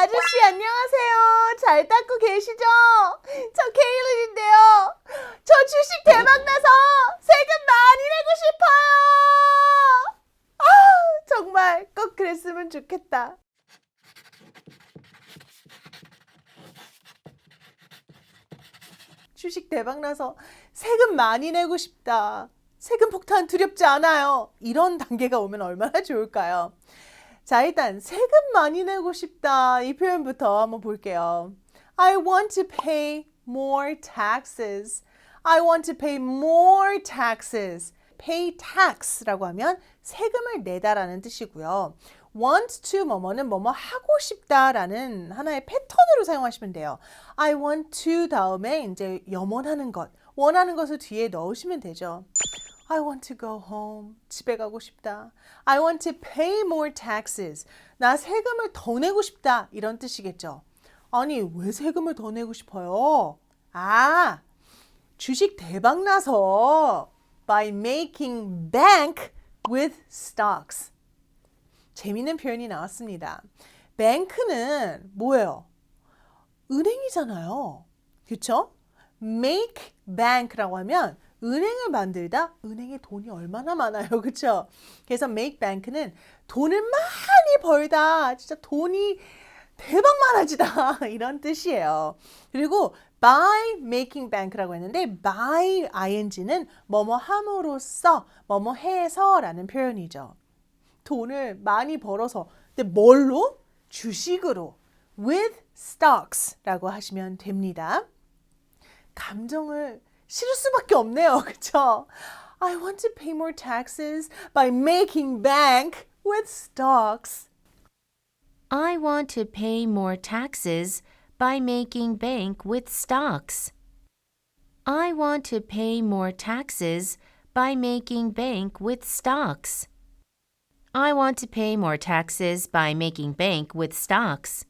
아저씨 안녕하세요. 잘 닦고 계시죠? 저 케일린인데요. 저 주식 대박 나서 세금 많이 내고 싶어요. 아, 정말 꼭 그랬으면 좋겠다. 주식 대박 나서 세금 많이 내고 싶다. 세금 폭탄 두렵지 않아요. 이런 단계가 오면 얼마나 좋을까요? 자, 일단 세금 많이 내고 싶다. 이 표현부터 한번 볼게요. I want to pay more taxes. I want to pay more taxes. pay tax라고 하면 세금을 내다라는 뜻이고요. want to 뭐뭐는 뭐뭐 하고 싶다라는 하나의 패턴으로 사용하시면 돼요. I want to 다음에 이제 염원하는 것, 원하는 것을 뒤에 넣으시면 되죠. I want to go home. 집에 가고 싶다. I want to pay more taxes. 나 세금을 더 내고 싶다. 이런 뜻이겠죠. 아니, 왜 세금을 더 내고 싶어요? 아, 주식 대박 나서 by making bank with stocks. 재밌는 표현이 나왔습니다. 뱅크는 뭐예요? 은행이잖아요. 그렇죠? make bank라고 하면 은행을 만들다 은행에 돈이 얼마나 많아요. 그렇죠? 그래서 make bank는 돈을 많이 벌다. 진짜 돈이 대박 많아지다. 이런 뜻이에요. 그리고 by making bank라고 했는데 by ing는 뭐뭐 함으로써 뭐뭐 해서 라는 표현이죠. 돈을 많이 벌어서 근데 뭘로? 주식으로 with stocks라고 하시면 됩니다. 감정을 실을 수밖에 없네요. 그쵸? I want to pay more taxes by making bank with stocks. I want to pay more taxes by making bank with stocks. I want to pay more taxes by making bank with stocks. I want to pay more taxes by making bank with stocks.